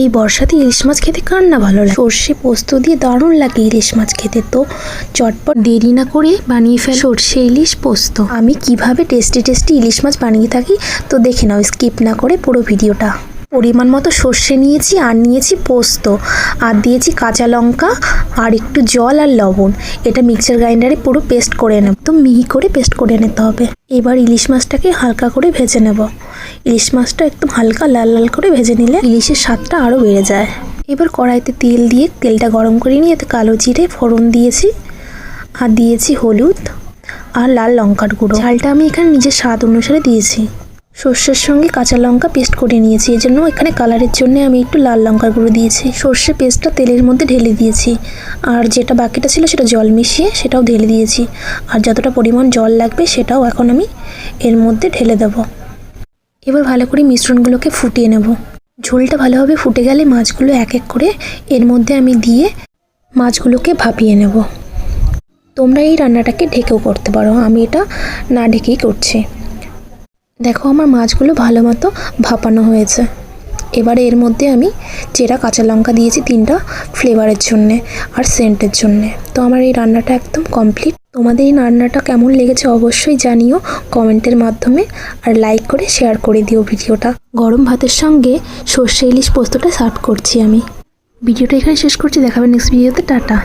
এই বর্ষাতে ইলিশ মাছ খেতে কার না ভালো লাগে? সর্ষে পোস্ত দিয়ে দারুণ লাগে ইলিশ মাছ খেতে, তো চটপট দেরি না করে বানিয়ে ফেল। সর্ষে ইলিশ পোস্ত। আমি কীভাবে টেস্টি টেস্টি ইলিশ মাছ বানিয়ে থাকি, তো দেখে নাও, স্কিপ না করে পুরো ভিডিওটা। পরিমাণ মতো সর্ষে নিয়েছি আর নিয়েছি পোস্ত। আর দিয়েছি কাঁচা লঙ্কা, আর একটু জল আর লবণ। এটা মিক্সার গ্রাইন্ডারে পুরো পেস্ট করে নেব। তো মিহি করে পেস্ট করে নিতে হবে। এবার ইলিশ মাছটাকে হালকা করে ভেজে নেব। ইলিশ মাছটা একদম হালকা লাল লাল করে ভেজে নিলে ইলিশের স্বাদটা আরও বেড়ে যায়। এবার কড়াইতে তেল দিয়ে তেলটা গরম করে নিয়ে এতে কালো জিরে, ফোড়ন দিয়েছি। আর দিয়েছি হলুদ আর লাল লঙ্কার গুঁড়ো। ঝালটা আমি এখানে নিজের স্বাদ অনুসারে দিয়েছি। সর্ষের সঙ্গে কাঁচা লঙ্কা পেস্ট করে নিয়েছি। এই জন্য এখানে কালারের জন্য আমি একটু লাল লঙ্কার গুঁড়ো দিয়েছি। সর্ষে পেস্টটা তেলের মধ্যে ঢেলে দিয়েছি। আর যেটা বাকিটা ছিল সেটা জল মিশিয়ে সেটাও ঢেলে দিয়েছি। আর যতটা পরিমাণ জল লাগবে সেটাও এখন আমি এর মধ্যে ঢেলে দেবো। এবার ভালো করে মিশ্রণগুলোকে ফুটিয়ে নেব। ঝোলটা ভালোভাবে ফুটে গেলে মাছগুলো এক এক করে এর মধ্যে আমি দিয়ে মাছগুলোকে ভাপিয়ে নেব। তোমরা এই রান্নাটাকে ঢেকেও করতে পারো। আমি এটা না ঢেকেই করছি। দেখো, আমার মাছগুলো ভালো মতো ভাপানো হয়েছে। এবারে এর মধ্যে আমি চেরা কাঁচা লঙ্কা দিয়েছি তিনটা ফ্লেভারের জন্যে আর সেন্টের জন্যে। তো আমার এই রান্নাটা একদম কমপ্লিট। তোমাদের এই রান্নাটা কেমন লেগেছে অবশ্যই জানিও কমেন্টের মাধ্যমে আর লাইক করে শেয়ার করে দিও ভিডিওটা। গরম ভাতের সঙ্গে সর্ষে ইলিশ পোস্তটা সার্ভ করছি আমি। ভিডিওটা এখানে শেষ করছি, দেখাবে নেক্সট ভিডিওতে টাটা।